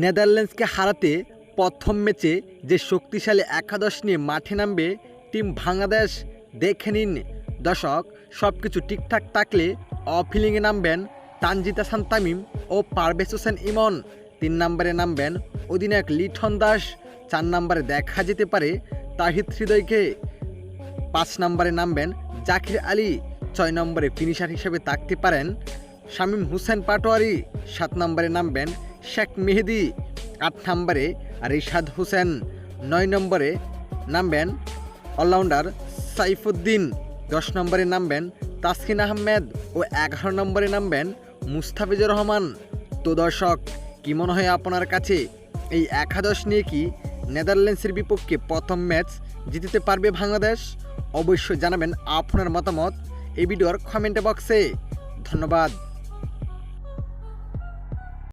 নেদারল্যান্ডসকে হারাতে প্রথম ম্যাচে যে শক্তিশালী একাদশ নিয়ে মাঠে নামবে, টিম বাংলাদেশ, দেখে নিন। দর্শক সব কিছু ঠিকঠাক থাকলে অফিলিংয়ে নামবেন তানজিদ হাসান তামিম ও পারভেজ হোসেন ইমন। তিন নম্বরে নামবেন অধিনায়ক লিঠন দাস। চার নম্বরে দেখা যেতে পারে তাহিদ হৃদয়কে। পাঁচ নম্বরে নামবেন জাকির আলী। ছয় নম্বরে ফিনিশার হিসেবে থাকতে পারেন শামীম হুসেন পাটোয়ারি। সাত নম্বরে নামবেন শেখ মেহেদি আট নম্বরে, রিশাদ হোসেন নয় নম্বরে নামবেন অলরাউন্ডার সাইফুদ্দিন। দশ নম্বরে নামবেন তাসকিন আহমেদ ও এগারো নম্বরে নামবেন মুস্তাফিজুর রহমান। তো দর্শক, কি মনে হয় আপনার কাছে এই একাদশ নিয়ে কি নেদারল্যান্ডসের বিপক্ষে প্রথম ম্যাচ জিততে পারবে বাংলাদেশ? অবশ্যই জানাবেন আপনার মতামত এই ভিডিওর কমেন্ট বক্সে। ধন্যবাদ।